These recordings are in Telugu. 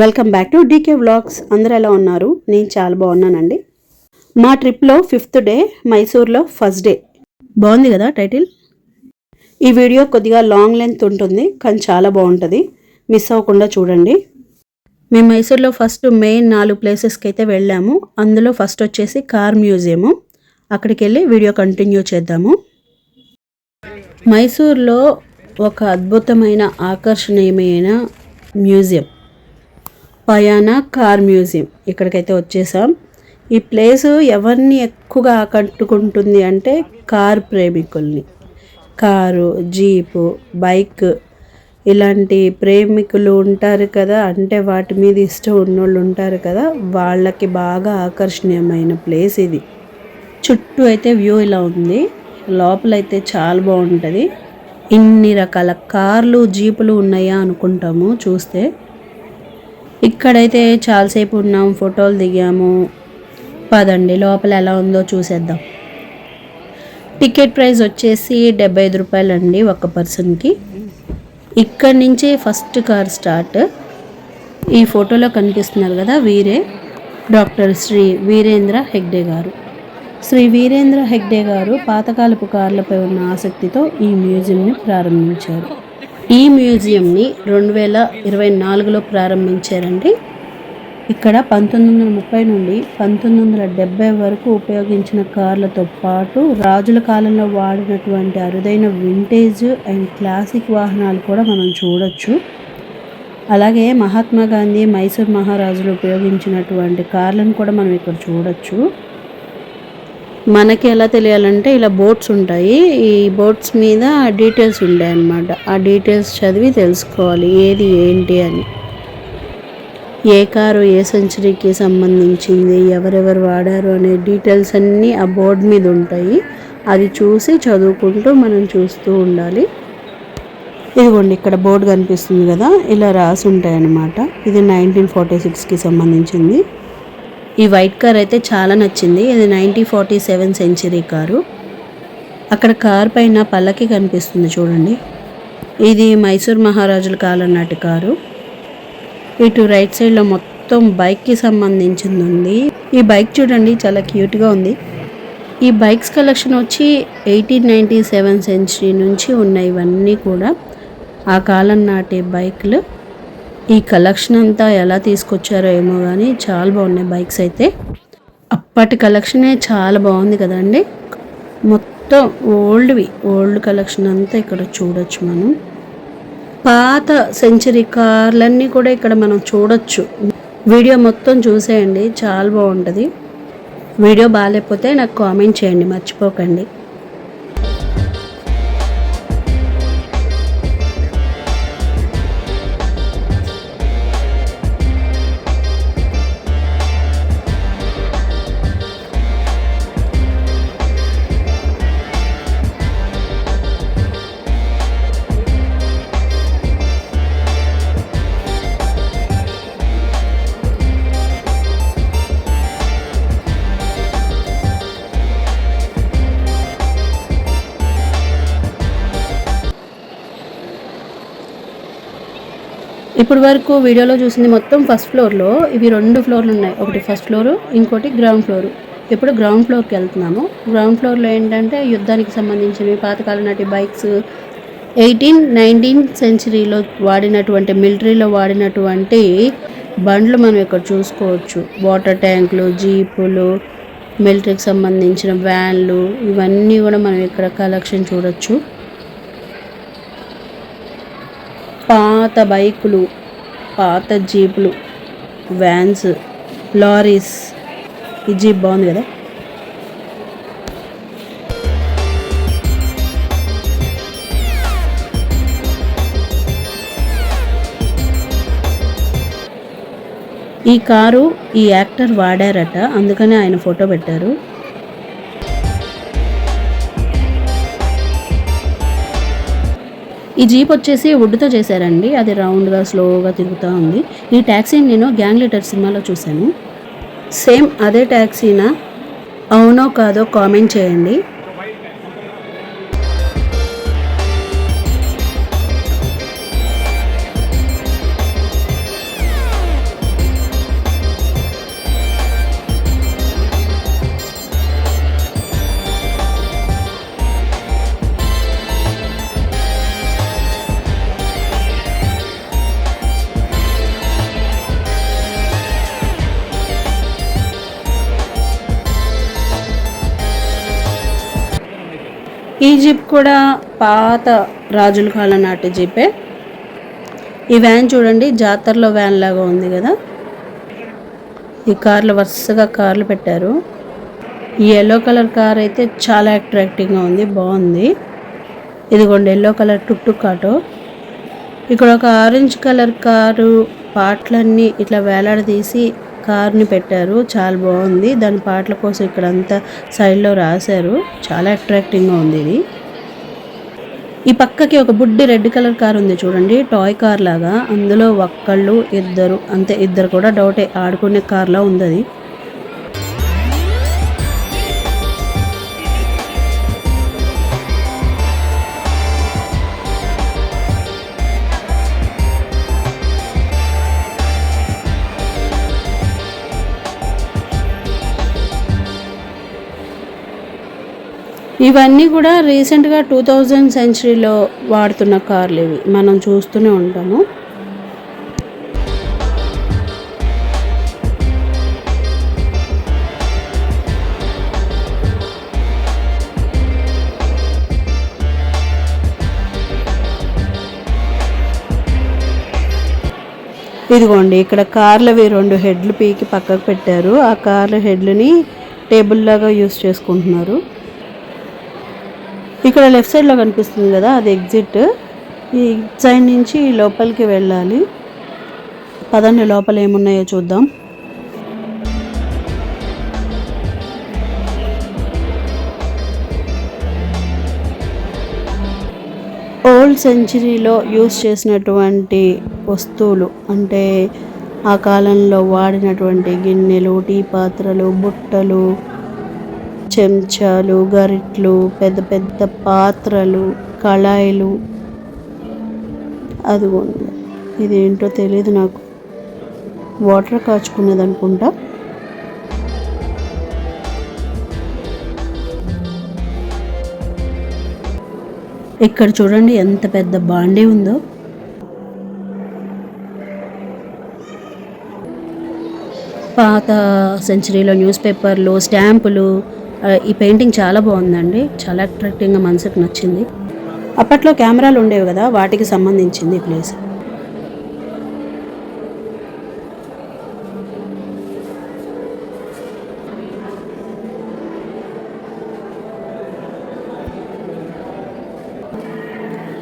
Welcome back to DK vlogs. అందరు ఎలా ఉన్నారు? నేను చాలా బాగున్నానండి. మా ట్రిప్లో ఫిఫ్త్ డే మైసూర్లో ఫస్ట్ డే. బాగుంది కదా టైటిల్? ఈ వీడియో కొద్దిగా లాంగ్ లెంత్ ఉంటుంది కానీ చాలా బాగుంటుంది. మిస్ అవ్వకుండా చూడండి. మేము మైసూర్లో ఫస్ట్ మెయిన్ నాలుగు ప్లేసెస్కి అయితే వెళ్ళాము. అందులో ఫస్ట్ వచ్చేసి కార్ మ్యూజియము. అక్కడికి వెళ్ళి వీడియో కంటిన్యూ చేద్దాము. మైసూర్లో ఒక అద్భుతమైన ఆకర్షణీయమైన మ్యూజియం. పయానా car museum. ఇక్కడికైతే వచ్చేసాం. ఈ ప్లేస్ ఎవరిని ఎక్కువగా ఆకట్టుకుంటుంది అంటే కార్ ప్రేమికుల్ని. కారు జీపు బైక్ ఇలాంటి ప్రేమికులు ఉంటారు కదా అంటే వాటి మీద ఇష్టం ఉన్నోళ్ళు ఉంటారు కదా వాళ్ళకి బాగా ఆకర్షణీయమైన ప్లేస్ ఇది. చుట్టూ అయితే వ్యూ ఇలా ఉంది. లోపలైతే చాలా బాగుంటుంది. ఇన్ని రకాల కార్లు జీపులు ఉన్నాయా అనుకుంటాము చూస్తే. ఇక్కడైతే చాలాసేపు ఉన్నాం ఫోటోలు దిగాము. పదండి లోపల ఎలా ఉందో చూసేద్దాం. టికెట్ ప్రైస్ వచ్చేసి డెబ్బై ఐదు రూపాయలండి ఒక పర్సన్కి. ఇక్కడి నుంచే ఫస్ట్ కార్ స్టార్ట్. ఈ ఫోటోలో కనిపిస్తున్నారు కదా వీరే డాక్టర్ శ్రీ వీరేంద్ర హెగ్డే గారు. శ్రీ వీరేంద్ర హెగ్డే గారు పాతకాలపు కార్లపై ఉన్న ఆసక్తితో ఈ మ్యూజియంని ప్రారంభించారు. ఈ మ్యూజియంని రెండు వేల ఇరవై నాలుగులో ప్రారంభించారండి. ఇక్కడ పంతొమ్మిది వందల ముప్పై నుండి పంతొమ్మిది వందల డెబ్బై వరకు ఉపయోగించిన కార్లతో పాటు రాజుల కాలంలో వాడినటువంటి అరుదైన వింటేజ్ అండ్ క్లాసిక్ వాహనాలు కూడా మనం చూడొచ్చు. అలాగే మహాత్మా గాంధీ మైసూర్ మహారాజులు ఉపయోగించినటువంటి కార్లను కూడా మనం ఇక్కడ చూడొచ్చు. మనకి ఎలా తెలియాలంటే ఇలా బోట్స్ ఉంటాయి. ఈ బోట్స్ మీద డీటెయిల్స్ ఉంటాయి అన్నమాట. ఆ డీటెయిల్స్ చదివి తెలుసుకోవాలి. ఏది ఏంటి అని. ఏ కారు ఏ సెంచరీకి సంబంధించింది ఎవరెవరు వాడారు అనే డీటెయిల్స్ అన్నీ ఆ బోర్డు మీద ఉంటాయి. అది చూసి చదువుకుంటూ మనం చూస్తూ ఉండాలి. ఇదిగోండి ఇక్కడ బోర్డు కనిపిస్తుంది కదా. ఇలా రాసి ఉంటాయి అన్నమాట ఇది నైన్టీన్ ఫార్టీ సిక్స్కి సంబంధించింది. ఈ వైట్ కార్ అయితే చాలా నచ్చింది. ఇది nineteen forty seven century car. అక్కడ కార్ పైన పల్లకి కనిపిస్తుంది చూడండి. ఇది మైసూర్ మహారాజుల కాలం నాటి కారు. ఇటు రైట్ సైడ్లో మొత్తం బైక్కి సంబంధించింది ఉంది. ఈ బైక్ చూడండి చాలా క్యూట్గా ఉంది. ఈ బైక్స్ కలెక్షన్ వచ్చి ఎయిటీన్ నైంటీ సెవెన్ సెంచరీ నుంచి ఉన్నాయి ఇవన్నీ కూడా. ఆ కాలం నాటి బైక్లు. ఈ కలెక్షన్ అంతా ఎలా తీసుకొచ్చారో ఏమో కానీ చాలా బాగున్నాయి బైక్స్ అయితే. అప్పటి కలెక్షనే చాలా బాగుంది కదండి. మొత్తం ఓల్డ్వి ఓల్డ్ కలెక్షన్ అంతా ఇక్కడ చూడొచ్చు మనం. పాత సెంచరీ కార్లన్నీ కూడా ఇక్కడ మనం చూడొచ్చు. వీడియో మొత్తం చూసేయండి చాలా బాగుంటుంది. వీడియో బాగాలేకపోతే నాకు కామెంట్ చేయండి మర్చిపోకండి. ఇప్పుడు వరకు వీడియోలో చూసింది మొత్తం ఫస్ట్ ఫ్లోర్లో ఇవి రెండు ఫ్లోర్లు ఉన్నాయి. ఒకటి ఫస్ట్ ఫ్లోరు ఇంకోటి గ్రౌండ్ ఫ్లోరు ఇప్పుడు గ్రౌండ్ ఫ్లోర్కి వెళ్తున్నాము. గ్రౌండ్ ఫ్లోర్లో ఏంటంటే యుద్ధానికి సంబంధించినవి పాతకాలం నాటి బైక్స్ ఎయిటీన్ నైన్టీన్ సెంచరీలో వాడినటువంటి మిలిటరీలో వాడినటువంటి బండ్లు మనం ఇక్కడ చూసుకోవచ్చు. వాటర్ ట్యాంకులు జీపులు మిలిటరీకి సంబంధించిన వ్యాన్లు ఇవన్నీ కూడా మనం ఇక్కడ కలెక్షన్ చూడొచ్చు. పాత బైకులు పాత జీపులు వ్యాన్స్ లారీస్. ఈ జీప్ బాగుంది కదా? ఈ కారు ఈ యాక్టర్ వాడారట అందుకనే ఆయన ఫోటో పెట్టారు. ఈ జీప్ వచ్చేసి వుడ్తో చేశారండి. అది రౌండ్గా స్లోగా తిరుగుతూ ఉంది. ఈ ట్యాక్సీని నేను గ్యాంగ్ లీటర్ సినిమాలో చూశాను. సేమ్ అదే ట్యాక్సీనా అవునో కాదో కామెంట్ చేయండి. ఈ జీప్ కూడా పాత రాజుల కాలం నాటి జీపే. ఈ వ్యాన్ చూడండి జాతరలో వ్యాన్ లాగా ఉంది కదా. ఈ కార్లు వరుసగా కార్లు పెట్టారు. ఈ ఎల్లో కలర్ కార్ అయితే చాలా అట్రాక్టివ్గా ఉంది బాగుంది. ఇదిగోండి yellow colour tuk tuk auto ఇక్కడ ఒక ఆరెంజ్ కలర్ కారు పాటలన్నీ ఇట్లా వేలాడదీసి కార్ని పెట్టారు. చాలా బాగుంది. దాని పాటల కోసం ఇక్కడ అంతా సైడ్లో రాశారు. చాలా అట్రాక్టింగ్గా ఉంది ఇది. ఈ పక్కకి ఒక బుడ్డి రెడ్ కలర్ కార్ ఉంది చూడండి. టాయ్ కార్ లాగా. అందులో ఒక్కళ్ళు ఇద్దరు అంతే ఇద్దరు కూడా డౌటే ఆడుకునే కార్లా ఉంది అది. ఇవన్నీ కూడా రీసెంట్గా టూ థౌజండ్ సెంచరీలో వాడుతున్న కార్లు ఇవి. మనం చూస్తూనే ఉంటాము. ఇదిగోండి ఇక్కడ కార్లవి రెండు హెడ్లు పీకి పక్కకు పెట్టారు. ఆ కార్ల హెడ్లని టేబుల్ లాగా యూస్ చేసుకుంటున్నారు. ఇక్కడ లెఫ్ట్ సైడ్లో కనిపిస్తుంది కదా అది ఎగ్జిట్ ఈ సైడ్ నుంచి లోపలికి వెళ్ళాలి. పదండి లోపల ఏమున్నాయో చూద్దాం. ఓల్డ్ సెంచరీలో యూస్ చేసినటువంటి వస్తువులు అంటే ఆ కాలంలో వాడినటువంటి గిన్నెలు టీ పాత్రలు బుట్టలు చెంచాలు గరిట్లు పెద్ద పెద్ద పాత్రలు కళాయిలు. అదిగోండి ఇదేంటో తెలియదు నాకు. వాటర్ కాచుకునేది అనుకుంటా ఇక్కడ చూడండి ఎంత పెద్ద బాండీ ఉందో. పాత సెంచరీలో న్యూస్ పేపర్లు స్టాంపులు ఈ పెయింటింగ్ చాలా బాగుందండి. చాలా అట్రాక్టింగ్గా మనసుకు నచ్చింది. అప్పట్లో కెమెరాలు ఉండేవి కదా వాటికి సంబంధించింది ఈ ప్లేస్.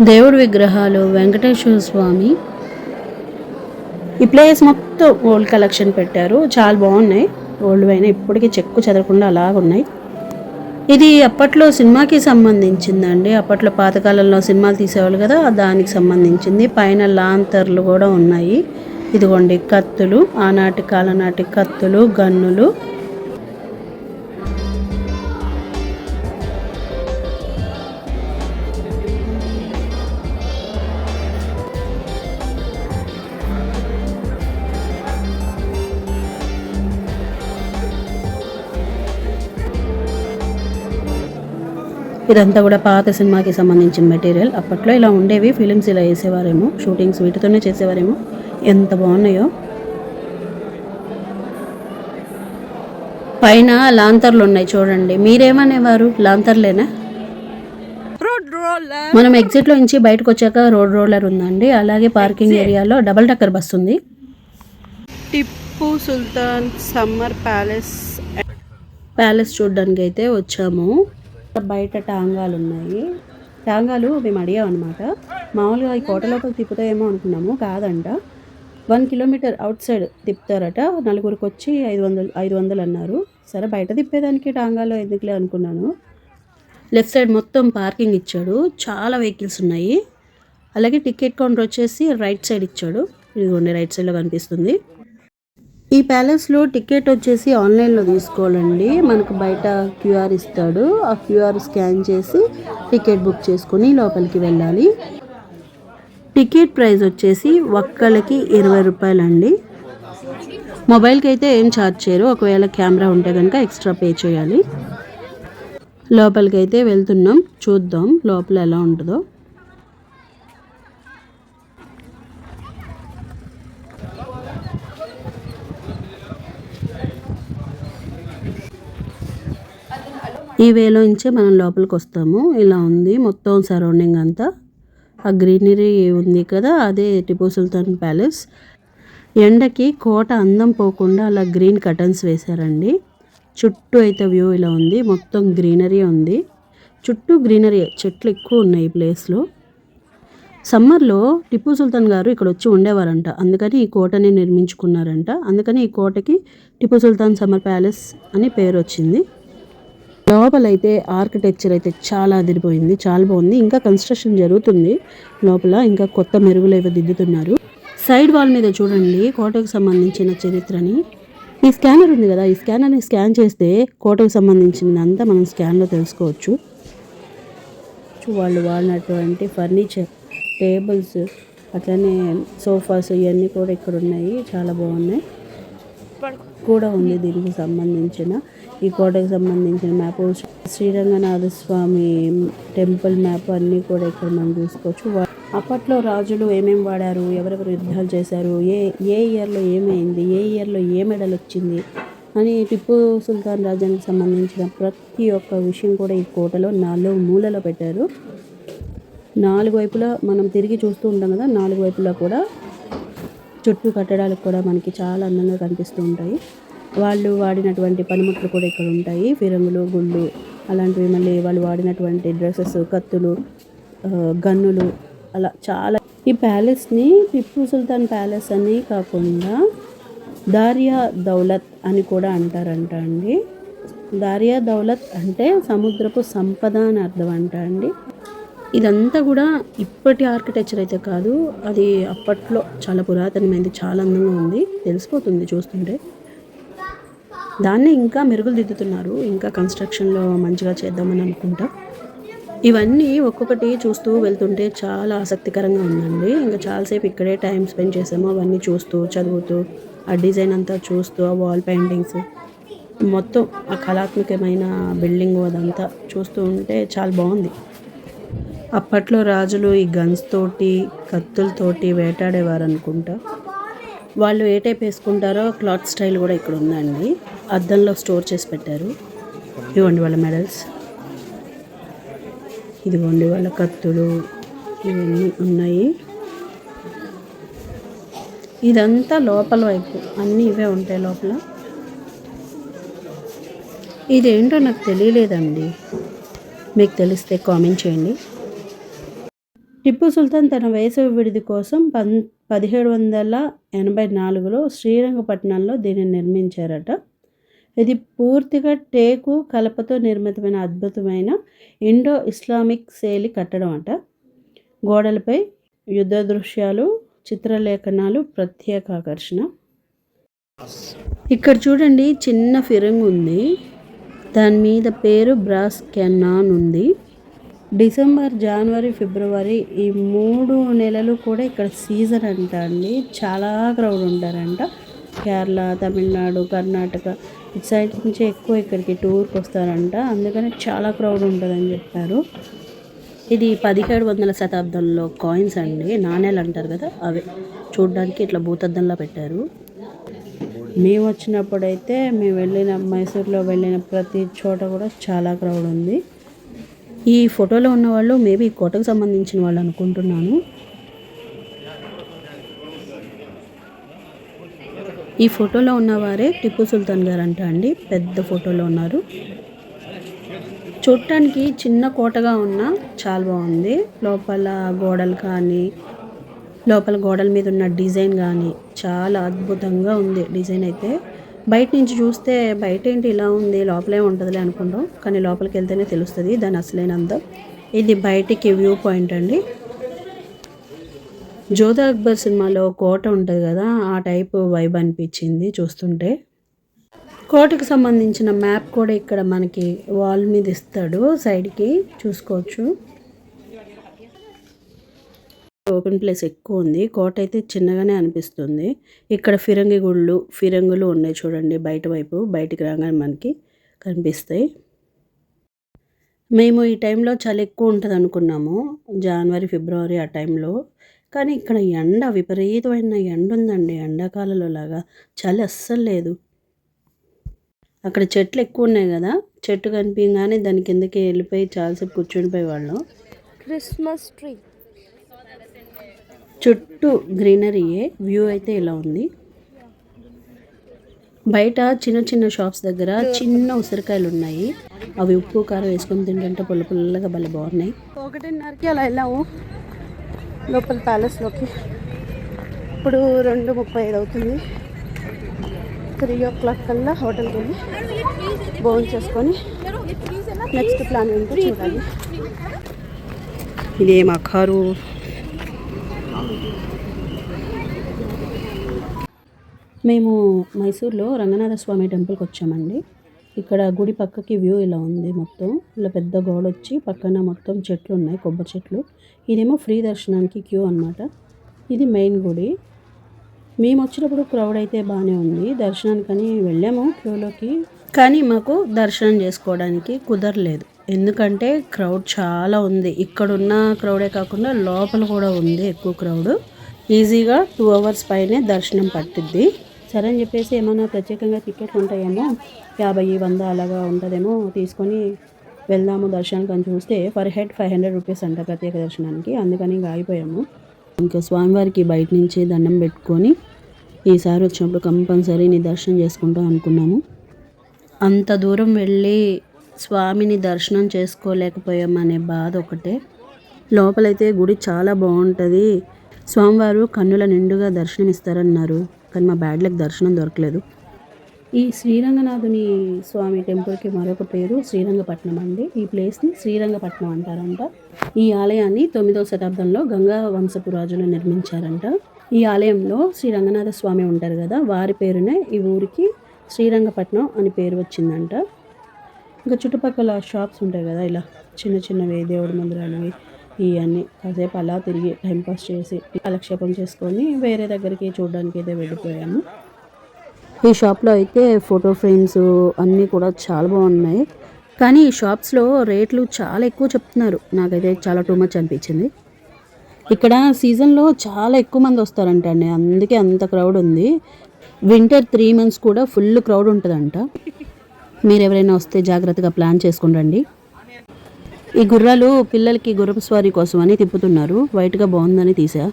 దేవుడి విగ్రహాలు వెంకటేశ్వర స్వామి. ఈ ప్లేస్ మొత్తం ఓల్డ్ కలెక్షన్ పెట్టారు. చాలా బాగున్నాయి. ఓల్డ్ అయినా ఇప్పటికీ చెక్కు చెదరకుండా అలాగున్నాయి. ఇది అప్పట్లో సినిమాకి సంబంధించిందండి. అప్పట్లో పాతకాలంలో సినిమాలు తీసేవాళ్ళు కదా దానికి సంబంధించింది. పైన లాంతర్లు కూడా ఉన్నాయి. ఇదిగోండి కత్తులు ఆనాటి కాలనాటి కత్తులు గన్నులు ఇదంతా కూడా పాత సినిమాకి సంబంధించిన మెటీరియల్. అప్పట్లో ఇలా ఉండేవి ఫిలిమ్స్ ఇలా వేసేవారేమో షూటింగ్స్ వీటితోనే చేసేవారేమో. ఎంత బాగున్నాయో. పైన లాంతర్లు ఉన్నాయి చూడండి. మీరేమనేవారు? లాంతర్లేనా? మనం ఎగ్జిట్లో నుంచి బయటకు వచ్చాక రోడ్ రోలర్ ఉందండి. అలాగే పార్కింగ్ ఏరియాలో డబల్ డక్కర్ బస్ ఉంది. Tipu Sultan summer palace. Palace చూడడానికి అయితే వచ్చాము. బయట టాంగాలు ఉన్నాయి టాంగాలు మేము అడిగాం అనమాట మామూలుగా ఈ కోట తిప్పుతాయేమో అనుకున్నాము కాదంట. వన్ కిలోమీటర్ అవుట్ సైడ్ తిప్పుతారట. నలుగురికి వచ్చి ఐదు వందలు ఐదు వందలు అన్నారు సరే బయట తిప్పేదానికి టాంగాలో ఎందుకులే అనుకున్నాను. లెఫ్ట్ సైడ్ మొత్తం పార్కింగ్ ఇచ్చాడు. చాలా వెహికల్స్ ఉన్నాయి. అలాగే టికెట్ కౌంటర్ వచ్చేసి రైట్ సైడ్ ఇచ్చాడు. ఇదిగోండి రైట్ సైడ్లో కనిపిస్తుంది. ఈ ప్యాలెస్లో టికెట్ వచ్చేసి ఆన్లైన్లో తీసుకోవాలండి. మనకు బయట క్యూఆర్ ఇస్తాడు. ఆ క్యూఆర్ స్కాన్ చేసి టికెట్ బుక్ చేసుకొని లోపలికి వెళ్ళాలి. టికెట్ ప్రైస్ వచ్చేసి ఒక్కళ్ళకి ఇరవై రూపాయలండి. మొబైల్కి అయితే ఏం ఛార్జ్ చేయరు. ఒకవేళ కెమెరా ఉంటే కనుక ఎక్స్ట్రా పే చేయాలి. లోపలికి అయితే వెళ్తున్నాం. చూద్దాం లోపల ఎలా ఉంటుందో. ఈ వేలో నుంచే మనం లోపలికి వస్తాము. ఇలా ఉంది మొత్తం సరౌండింగ్ అంతా. ఆ గ్రీనరీ ఉంది కదా అదే టిపు సుల్తాన్ ప్యాలెస్. ఎండకి కోట అందం పోకుండా అలా గ్రీన్ కటన్స్ వేశారండి. చుట్టూ అయితే వ్యూ ఇలా ఉంది మొత్తం గ్రీనరీ ఉంది. చుట్టూ గ్రీనరీ చెట్లు ఎక్కువ ఉన్నాయి ఈ ప్లేస్లో. సమ్మర్లో టిప్పు సుల్తాన్ గారు ఇక్కడ వచ్చి ఉండేవారంట. అందుకని ఈ కోటని నిర్మించుకున్నారంట. అందుకని ఈ కోటకి టిప్పు సుల్తాన్ సమ్మర్ ప్యాలెస్ అని పేరు వచ్చింది. లోపలైతే ఆర్కిటెక్చర్ అయితే చాలా అదిరిపోయింది చాలా బాగుంది. ఇంకా కన్స్ట్రక్షన్ జరుగుతుంది లోపల ఇంకా కొత్త మెరుగులు ఏవో దిద్దుతున్నారు. సైడ్ వాల్ మీద చూడండి కోటకు సంబంధించిన చరిత్రని. ఈ స్కానర్ ఉంది కదా ఈ స్కానర్ని స్కాన్ చేస్తే కోటకు సంబంధించినంతా మనం స్కాన్లో తెలుసుకోవచ్చు. వాళ్ళు వాడినటువంటి ఫర్నిచర్ టేబుల్స్ అట్లనే సోఫాస్ ఇవన్నీ కూడా ఇక్కడ ఉన్నాయి చాలా బాగున్నాయి. కూడా ఉంది దీనికి సంబంధించిన. ఈ కోటకు సంబంధించిన map. Sriranganatha Swamy temple map అన్నీ కూడా ఇక్కడ మనం చూసుకోవచ్చు. అప్పట్లో రాజులు ఏమేమి వాడారు? ఎవరెవరు యుద్ధాలు చేశారు? ఏ ఏ ఇయర్లో ఏమైంది? ఏ ఇయర్లో ఏ మెడల్ వచ్చింది? అని టిప్పు సుల్తాన్ రాజానికి సంబంధించిన ప్రతి ఒక్క విషయం కూడా ఈ కోటలో నాలుగు మూలలో పెట్టారు. నాలుగు వైపులా మనం తిరిగి చూస్తూ ఉంటాం కదా నాలుగు వైపులా కూడా చుట్టూ కట్టడాలకు కూడా మనకి చాలా అందంగా కనిపిస్తూ ఉంటాయి. వాళ్ళు వాడినటువంటి పనిముట్లు కూడా ఇక్కడ ఉంటాయి. ఫిరంగులు గుళ్ళు అలాంటివి మళ్ళీ వాళ్ళు వాడినటువంటి డ్రెస్సెస్ కత్తులు గన్నులు అలా చాలా ఈ ప్యాలెస్ని టిప్పు సుల్తాన్ ప్యాలెస్ అని కాకుండా దారియా దౌలత్ అని కూడా అంటారంట అండి. దారియా దౌలత్ అంటే సముద్రపు సంపద అని అర్థం అంట అండి. ఇదంతా కూడా ఇప్పటి ఆర్కిటెక్చర్ అయితే కాదు అది అప్పట్లో చాలా పురాతనమైంది చాలా అందంగా ఉంది. తెలిసిపోతుంది చూస్తుంటే. దాన్ని ఇంకా మెరుగులు దిద్దుతున్నారు ఇంకా కన్స్ట్రక్షన్లో మంచిగా చేద్దామని అనుకుంటా. ఇవన్నీ ఒక్కొక్కటి చూస్తూ వెళ్తుంటే చాలా ఆసక్తికరంగా ఉందండి. ఇంకా చాలాసేపు ఇక్కడే టైం స్పెండ్ చేసాము. అవన్నీ చూస్తూ చదువుతూ ఆ డిజైన్ అంతా చూస్తూ ఆ వాల్ పెయింటింగ్స్ మొత్తం ఆ కళాత్మకమైన బిల్డింగ్ అదంతా చూస్తూ ఉంటే చాలా బాగుంది. అప్పట్లో రాజులు ఈ గన్స్ తోటి కత్తులతోటి వేటాడేవారు అనుకుంటా వాళ్ళు ఏ టైప్ వేసుకుంటారో క్లాత్ స్టైల్ కూడా ఇక్కడ ఉందండి. అద్దంలో స్టోర్ చేసి పెట్టారు. ఇవ్వండి వాళ్ళ మెడల్స్. ఇదిగోండి వాళ్ళ కత్తులు ఇవన్నీ ఉన్నాయి. ఇదంతా లోపల వైపు అన్నీ ఇవే ఉంటాయి లోపల. ఇదేంటో నాకు తెలియలేదండి. మీకు తెలిస్తే కామెంట్ చేయండి. టిప్పు సుల్తాన్ తన వేసవి విడిది కోసం పన్ పదిహేడు వందల ఎనభై నాలుగులో శ్రీరంగపట్నంలో దీన్ని నిర్మించారట. ఇది పూర్తిగా టేకు కలపతో నిర్మితమైన అద్భుతమైన ఇండో ఇస్లామిక్ శైలి కట్టడం అట. గోడలపై యుద్ధ దృశ్యాలు చిత్రలేఖనాలు ప్రత్యేక ఆకర్షణ. ఇక్కడ చూడండి చిన్న ఫిరంగ్ ఉంది. దాని మీద పేరు బ్రాస్ కెన్నాన్ ఉంది. డిసెంబర్ జనవరి ఫిబ్రవరి ఈ మూడు నెలలు కూడా ఇక్కడ సీజన్ అంట అండి. చాలా క్రౌడ్ ఉంటారంట. కేరళ తమిళనాడు కర్ణాటక ఇటు సైడ్ నుంచి ఎక్కువ ఇక్కడికి టూర్కి వస్తారంట. అందుకని చాలా క్రౌడ్ ఉంటుందని చెప్పారు. ఇది పదిహేడు వందల శతాబ్దంలో కాయిన్స్ అండి. నాణ్యాలు అంటారు కదా అవి చూడడానికి ఇట్లా భూతద్దంలా పెట్టారు. మేము వచ్చినప్పుడైతే మేము వెళ్ళిన మైసూర్లో వెళ్ళిన ప్రతి చోట కూడా చాలా క్రౌడ్ ఉంది. ఈ ఫోటోలో ఉన్న వాళ్ళు మేబీ కోటకు సంబంధించిన వాళ్ళు అనుకుంటున్నాను. ఈ ఫోటోలో ఉన్నవారే టిప్పు సుల్తాన్ గారు అంట అండి. పెద్ద ఫోటోలో ఉన్నారు. చూడటానికి చిన్న కోటగా ఉన్న చాలా బాగుంది. లోపల గోడలు కానీ లోపల గోడల మీద ఉన్న డిజైన్ కానీ చాలా అద్భుతంగా ఉంది డిజైన్ అయితే. బయట నుంచి చూస్తే బయట ఏంటి ఇలా ఉంది లోపలే ఉంటుందిలే అనుకుంటాం. కానీ లోపలికి వెళ్తేనే తెలుస్తుంది దాని అసలైన అందం. ఇది బయటికి వ్యూ పాయింట్ అండి. జోధా అక్బర్ సినిమాలో కోట ఉంటుంది కదా ఆ టైప్ వైబ్ అనిపించింది చూస్తుంటే. కోటకు సంబంధించిన మ్యాప్ కూడా ఇక్కడ మనకి వాల్ మీద ఇస్తాడు సైడ్కి చూసుకోవచ్చు. ఓపెన్ ప్లేస్ ఎక్కువ ఉంది. కోట అయితే చిన్నగానే అనిపిస్తుంది. ఇక్కడ ఫిరంగి గుళ్ళు ఫిరంగులు ఉన్నాయి చూడండి బయట వైపు బయటికి రాగానే మనకి కనిపిస్తాయి. మేము ఈ టైంలో చలి ఎక్కువ ఉంటుంది అనుకున్నాము జనవరి ఫిబ్రవరి ఆ టైంలో. కానీ ఇక్కడ ఎండ విపరీతమైన ఎండ ఉందండి ఎండాకాలంలో లాగా. చలి అస్సలు లేదు. అక్కడ చెట్లు ఎక్కువ ఉన్నాయి కదా చెట్టు కనిపించగానే దాని కిందకి వెళ్ళిపోయి చాలాసేపు కూర్చునిపోయే వాళ్ళం క్రిస్మస్ ట్రీ. చుట్టూ గ్రీనరీయే వ్యూ అయితే ఇలా ఉంది. బయట చిన్న చిన్న షాప్స్ దగ్గర చిన్న ఉసిరికాయలు ఉన్నాయి. అవి ఉప్పు కారం వేసుకొని తింటుంటే పుల్ల పుల్లగా భలే బాగున్నాయి. ఒకటిన్నరకి అలా వెళ్ళాము. లోపల ప్యాలెస్లోకి ఇప్పుడు రెండు ముప్పై ఐదు అవుతుంది. త్రీ ఓ క్లాక్ కల్లా హోటల్కి వెళ్ళి భోజనం చేసుకొని నెక్స్ట్ ప్లాన్ ఏంటో చూడాలి. ఇదే మా కారు. మేము మైసూర్లో రంగనాథ స్వామి టెంపుల్కి వచ్చామండి. ఇక్కడ గుడి పక్కకి వ్యూ ఇలా ఉంది మొత్తం. ఇలా పెద్ద గోడ వచ్చి పక్కన మొత్తం చెట్లు ఉన్నాయి కొబ్బరి చెట్లు. ఇదేమో ఫ్రీ దర్శనానికి క్యూ అన్నమాట. ఇది మెయిన్ గుడి. మేము వచ్చినప్పుడు క్రౌడ్ అయితే బాగానే ఉంది. దర్శనానికని వెళ్ళాము క్యూలోకి. కానీ మాకు దర్శనం చేసుకోవడానికి కుదరలేదు. ఎందుకంటే క్రౌడ్ చాలా ఉంది. ఇక్కడున్న క్రౌడే కాకుండా లోపల కూడా ఉంది ఎక్కువ క్రౌడ్. ఈజీగా టూ అవర్స్ పైనే దర్శనం పట్టిద్ది. సరే అని చెప్పేసి ఏమైనా ప్రత్యేకంగా టికెట్ ఉంటాయేమో యాభై వంద అలాగా ఉంటుందేమో తీసుకొని వెళ్దాము దర్శనానికి అని చూస్తే per head five hundred rupees అంట ప్రత్యేక దర్శనానికి. అందుకని ఇంకా ఆగిపోయాము. ఇంకా స్వామివారికి బయట నుంచి దండం పెట్టుకొని ఈసారి వచ్చినప్పుడు కంపల్సరీ నీ దర్శనం చేసుకుంటాం అనుకున్నాము. అంత దూరం వెళ్ళి స్వామిని దర్శనం చేసుకోలేకపోయామనే బాధ ఒకటే. లోపలైతే గుడి చాలా బాగుంటుంది. స్వామివారు కన్నుల నిండుగా దర్శనం ఇస్తారన్నారు కానీ మా బ్యాడ్ లక్ దర్శనం దొరకలేదు. ఈ శ్రీరంగనాథుని స్వామి టెంపుల్కి మరొక పేరు శ్రీరంగపట్నం అండి. ఈ ప్లేస్ని శ్రీరంగపట్నం అంటారంట. ఈ ఆలయాన్ని తొమ్మిదవ శతాబ్దంలో గంగా వంశపు రాజులు నిర్మించారంట. ఈ ఆలయంలో శ్రీ రంగనాథ స్వామి ఉంటారు కదా వారి పేరునే ఈ ఊరికి శ్రీరంగపట్నం అని పేరు వచ్చిందంట. ఇంకా చుట్టుపక్కల షాప్స్ ఉంటాయి కదా ఇలా చిన్న చిన్నవి దేవుడి మందిరాలవి ఇవన్నీ కాసేపు అలా తిరిగి టైంపాస్ చేసి కాలక్షేపం చేసుకొని వేరే దగ్గరికి చూడడానికి అయితే వెళ్ళిపోయాము. ఈ షాప్లో అయితే ఫోటో ఫ్రేమ్స్ అన్నీ కూడా చాలా బాగున్నాయి. కానీ ఈ షాప్స్లో రేట్లు చాలా ఎక్కువ చెప్తున్నారు. నాకైతే చాలా టూ మచ్ అనిపించింది. ఇక్కడ సీజన్లో చాలా ఎక్కువ మంది వస్తారంట అండి అందుకే అంత క్రౌడ్ ఉంది. వింటర్ త్రీ మంత్స్ కూడా ఫుల్ క్రౌడ్ ఉంటుందంట. మీరు ఎవరైనా వస్తే జాగ్రత్తగా ప్లాన్ చేసుకుని రండి. ఈ గుర్రాలు పిల్లలకి గుర్రపు స్వారీ కోసం అని తిప్పుతున్నారు. వైట్గా బాగుందని తీసా.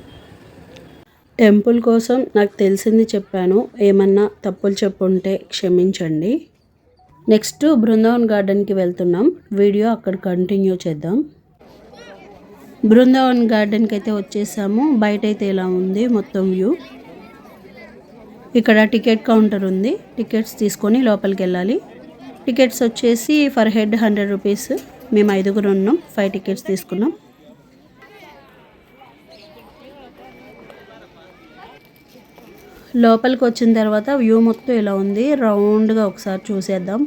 టెంపుల్ కోసం నాకు తెలిసింది చెప్పాను. ఏమన్నా తప్పులు చెప్పుంటే క్షమించండి. నెక్స్ట్ బృందావన్ గార్డెన్కి వెళ్తున్నాం. వీడియో అక్కడ కంటిన్యూ చేద్దాం. బృందావన్ గార్డెన్కి అయితే వచ్చేసాము. బయట అయితే ఇలా ఉంది మొత్తం వ్యూ. ఇక్కడ టికెట్ కౌంటర్ ఉంది. టికెట్స్ తీసుకొని లోపలికి వెళ్ళాలి టికెట్స్ వచ్చేసి ఫర్ హెడ్ హండ్రెడ్ రూపీస్. మేము ఐదుగురు ఉన్నాం. ఫైవ్ టికెట్స్ తీసుకున్నాం. లోపలికి వచ్చిన తర్వాత వ్యూ మొత్తం ఇలా ఉంది. రౌండ్గా ఒకసారి చూసేద్దాం.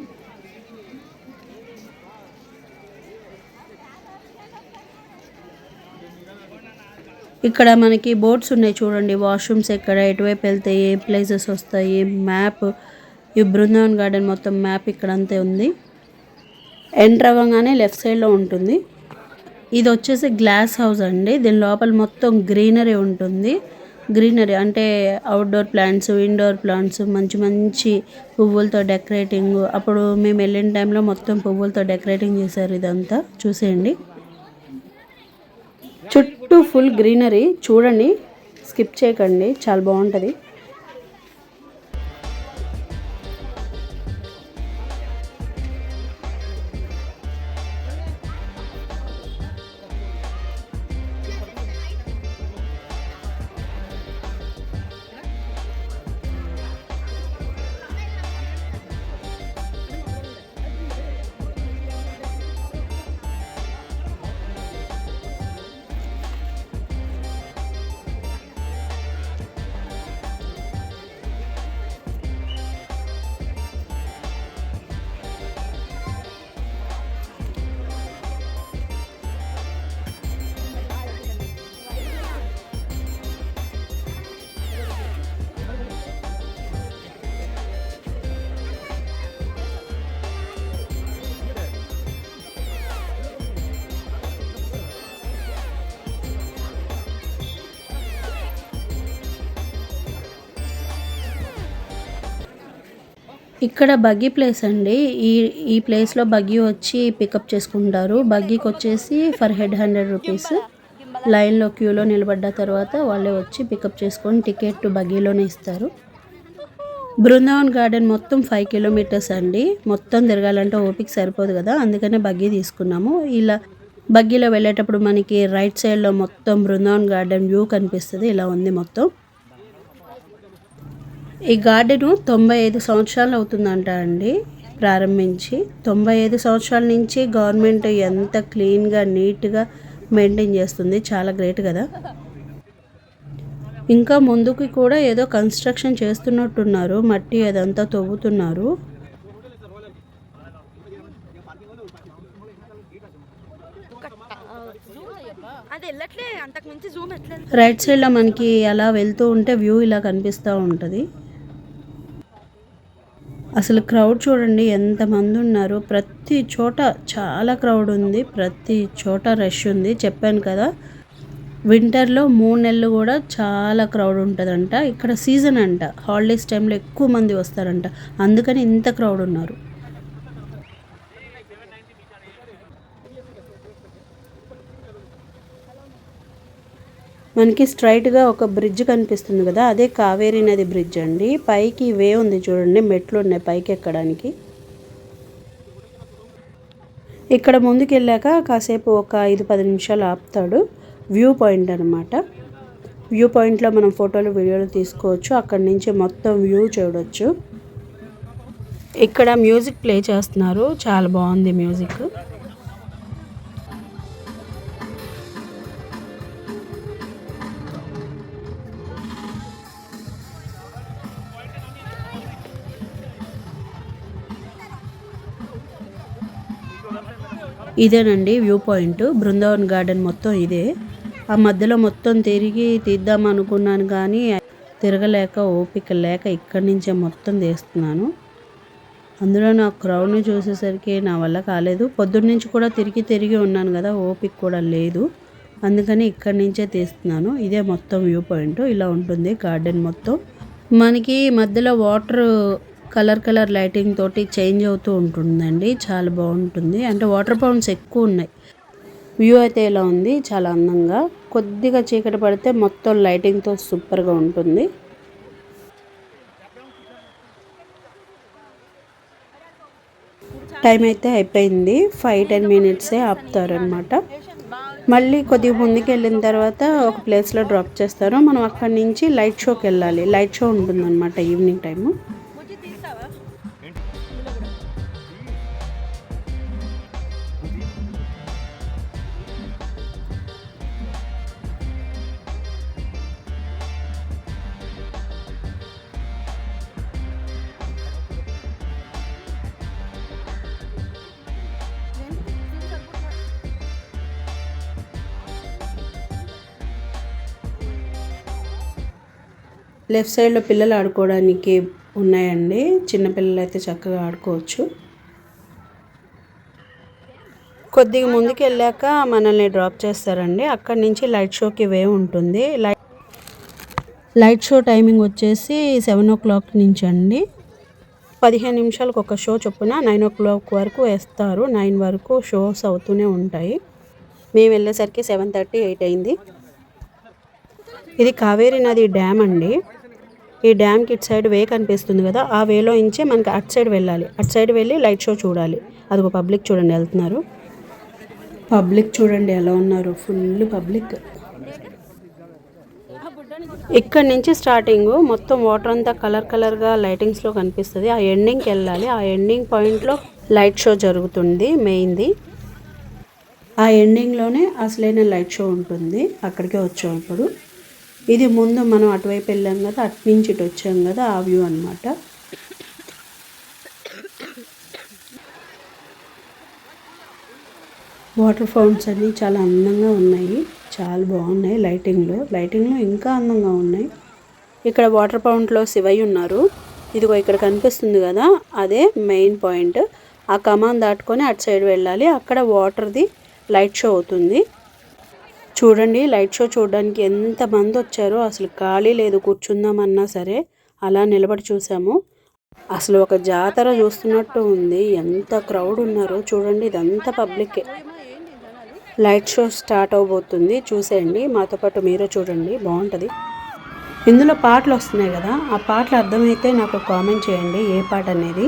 ఇక్కడ మనకి బోర్డ్స్ ఉన్నాయి చూడండి. వాష్రూమ్స్ ఎక్కడ ఎటువైపు వెళ్తాయి ఏ ప్లేసెస్ వస్తాయి మ్యాప్ ఈ బృందావన్ గార్డెన్ మొత్తం మ్యాప్ ఇక్కడ అంతే ఉంది. ఎంటర్ అవ్వగానే లెఫ్ట్ సైడ్లో ఉంటుంది. ఇది వచ్చేసి గ్లాస్ హౌస్ అండి. దీని లోపల మొత్తం గ్రీనరీ ఉంటుంది. గ్రీనరీ అంటే అవుట్డోర్ ప్లాంట్స్ ఇండోర్ ప్లాంట్స్ మంచి మంచి పువ్వులతో డెకరేటింగ్ అప్పుడు మేము వెళ్ళిన టైంలో మొత్తం పువ్వులతో డెకరేటింగ్ చేశారు ఇదంతా. చూసేయండి. చుట్టూ ఫుల్ గ్రీనరీ చూడండి. స్కిప్ చేయకండి. చాలా బాగుంటుంది. ఇక్కడ బగ్గీ ప్లేస్ అండి. ఈ ఈ ప్లేస్లో బగ్గీ వచ్చి పికప్ చేసుకుంటారు. బగ్గీకి వచ్చేసి ఫర్ హెడ్ హండ్రెడ్ రూపీస్ లైన్లో క్యూలో నిలబడ్డ తర్వాత వాళ్ళే వచ్చి పికప్ చేసుకొని టికెట్ బగ్గీలోనే ఇస్తారు. బృందావన్ గార్డెన్ మొత్తం ఫైవ్ కిలోమీటర్స్ అండి. మొత్తం తిరగాలంటే ఓపిక సరిపోదు కదా. అందుకనే బగ్గీ తీసుకున్నాము. ఇలా బగ్గీలో వెళ్ళేటప్పుడు మనకి రైట్ సైడ్లో మొత్తం బృందావన్ గార్డెన్ వ్యూ కనిపిస్తుంది. ఇలా ఉంది మొత్తం. ఈ గార్డెన్ తొంభై ఐదు సంవత్సరాలు అవుతుందంట అండి ప్రారంభించి. తొంభై ఐదు సంవత్సరాల నుంచి గవర్నమెంట్ ఎంత క్లీన్గా నీట్గా మెయింటైన్ చేస్తుంది చాలా గ్రేట్ కదా. ఇంకా ముందుకి కూడా ఏదో కన్స్ట్రక్షన్ చేస్తున్నట్టున్నారు మట్టి అదంతా తవ్వుతున్నారు. రైట్ సైడ్లో మనకి అలా వెళ్తూ ఉంటే వ్యూ ఇలా కనిపిస్తూ ఉంటుంది. అసలు క్రౌడ్ చూడండి ఎంతమంది ఉన్నారు. ప్రతి చోట చాలా క్రౌడ్ ఉంది. ప్రతి చోట రష్ ఉంది. చెప్పాను కదా వింటర్లో మూడు నెలలు కూడా చాలా క్రౌడ్ ఉంటుందంట. ఇక్కడ సీజన్ అంట. హాలిడేస్ టైంలో ఎక్కువ మంది వస్తారంట. అందుకని ఇంత క్రౌడ్ ఉన్నారు. మనకి స్ట్రైట్గా ఒక బ్రిడ్జ్ కనిపిస్తుంది కదా అదే కావేరీ నది బ్రిడ్జ్ అండి. పైకి వే ఉంది చూడండి మెట్లు ఉన్నాయి పైకి ఎక్కడానికి. ఇక్కడ ముందుకు వెళ్ళాక కాసేపు ఒక ఐదు పది నిమిషాలు ఆపుతాడు. వ్యూ పాయింట్ అనమాట వ్యూ పాయింట్లో మనం ఫోటోలు వీడియోలు తీసుకోవచ్చు. అక్కడి నుంచి మొత్తం వ్యూ చూడొచ్చు. ఇక్కడ మ్యూజిక్ ప్లే చేస్తున్నారు. చాలా బాగుంది మ్యూజిక్ ఇదేనండి వ్యూ పాయింట్. బృందావన్ గార్డెన్ మొత్తం ఇదే. ఆ మధ్యలో మొత్తం తిరిగి తీద్దాం అనుకున్నాను కానీ తిరగలేక ఓపిక లేక ఇక్కడి నుంచే మొత్తం తీస్తున్నాను. అందులో నా క్రౌడ్ని చూసేసరికి నా వల్ల కాలేదు. పొద్దున్న నుంచి కూడా తిరిగి తిరిగి ఉన్నాను కదా ఓపిక కూడా లేదు. అందుకని ఇక్కడి నుంచే తీస్తున్నాను. ఇదే మొత్తం వ్యూ పాయింట్. ఇలా ఉంటుంది గార్డెన్ మొత్తం. మనకి మధ్యలో వాటర్ కలర్ కలర్ లైటింగ్ తోటి చేంజ్ అవుతూ ఉంటుందండి. చాలా బాగుంటుంది. అంటే వాటర్ పౌండ్స్ ఎక్కువ ఉన్నాయి. వ్యూ అయితే ఇలా ఉంది. చాలా అందంగా. కొద్దిగా చీకటి పడితే మొత్తం లైటింగ్తో సూపర్గా ఉంటుంది. టైం అయితే అయిపోయింది. ఫైవ్ టెన్ మినిట్సే ఆపుతారనమాట మళ్ళీ కొద్దిగా ముందుకు వెళ్ళిన తర్వాత ఒక ప్లేస్లో డ్రాప్ చేస్తారు. మనం అక్కడి నుంచి లైట్ షోకి వెళ్ళాలి. లైట్ షో ఉంటుందన్నమాట ఈవినింగ్ టైము. లెఫ్ట్ సైడ్లో పిల్లలు ఆడుకోవడానికి ఉన్నాయండి. చిన్నపిల్లలు అయితే చక్కగా ఆడుకోవచ్చు. కొద్దిగా ముందుకు వెళ్ళాక మనల్ని డ్రాప్ చేస్తారండి. అక్కడి నుంచి లైట్ షోకి వే ఉంటుంది. లైట్ లైట్ షో టైమింగ్ వచ్చేసి సెవెన్ ఓ క్లాక్ నుంచి అండి. పదిహేను నిమిషాలకు ఒక షో చొప్పున నైన్ ఓ క్లాక్ వరకు వేస్తారు. నైన్ వరకు షోస్ అవుతూనే ఉంటాయి. మేము వెళ్ళేసరికి సెవెన్ థర్టీ ఎయిట్ అయింది. ఇది కావేరీ నది డ్యామ్ అండి. ఈ డ్యామ్కి ఇటు సైడ్ వే కనిపిస్తుంది కదా ఆ వేలో ఇంచే మనకి అటు సైడ్ వెళ్ళాలి. అటు సైడ్ వెళ్ళి లైట్ షో చూడాలి. అదిగో పబ్లిక్ చూడండి వెళ్తున్నారు. పబ్లిక్ చూడండి ఎలా ఉన్నారు. Full public. ఇక్కడ నుంచి స్టార్టింగ్ మొత్తం వాటర్ అంతా కలర్ కలర్గా లైటింగ్స్లో కనిపిస్తుంది. ఆ ఎండింగ్కి వెళ్ళాలి. ఆ ఎండింగ్ పాయింట్లో లైట్ షో జరుగుతుంది మెయిన్ది. ఆ ఎండింగ్లోనే అసలైన లైట్ షో ఉంటుంది. అక్కడికే వచ్చాం ఇప్పుడు ఇది ముందు మనం అటువైపు వెళ్ళాం కదా అటు నుంచి ఇటు వచ్చాం కదా ఆ వ్యూ అనమాట వాటర్ ఫౌంట్స్ అన్నీ చాలా అందంగా ఉన్నాయి. చాలా బాగున్నాయి లైటింగ్లో. లైటింగ్లో ఇంకా అందంగా ఉన్నాయి. ఇక్కడ వాటర్ పౌంట్లో శివయ్య ఉన్నారు. ఇదిగో ఇక్కడ కనిపిస్తుంది కదా అదే మెయిన్ పాయింట్. ఆ కమాన్ దాటుకొని అటు సైడ్ వెళ్ళాలి. అక్కడ వాటర్ది లైట్ షో అవుతుంది. చూడండి లైట్ షో చూడడానికి ఎంతమంది వచ్చారో అసలు ఖాళీ లేదు కూర్చుందామన్నా సరే అలా నిలబడి చూసాము. అసలు ఒక జాతర చూస్తున్నట్టు ఉంది. ఎంత క్రౌడ్ ఉన్నారో చూడండి ఇదంతా పబ్లిక్. లైట్ షో స్టార్ట్ అవబోతుంది. చూసేయండి మాతో పాటు మీరు చూడండి బాగుంటుంది. ఇందులో పాటలు వస్తున్నాయి కదా ఆ పాటలు అర్థమైతే నాకు కామెంట్ చేయండి ఏ పాట అనేది.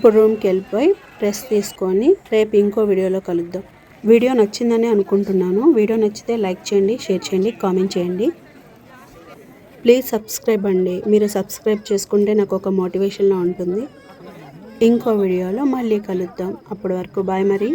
ఇప్పుడు రూమ్కి వెళ్ళిపోయి రెస్ట్ తీసుకొని రేపు ఇంకో వీడియోలో కలుద్దాం. వీడియో నచ్చిందని అనుకుంటున్నాను. వీడియో నచ్చితే లైక్ చేయండి షేర్ చేయండి కామెంట్ చేయండి. ప్లీజ్ సబ్స్క్రైబ్ అండి. మీరు సబ్స్క్రైబ్ చేసుకుంటే నాకు ఒక మోటివేషన్లో ఉంటుంది. ఇంకో వీడియోలో మళ్ళీ కలుద్దాం. అప్పటి వరకు బాయ్ మరి.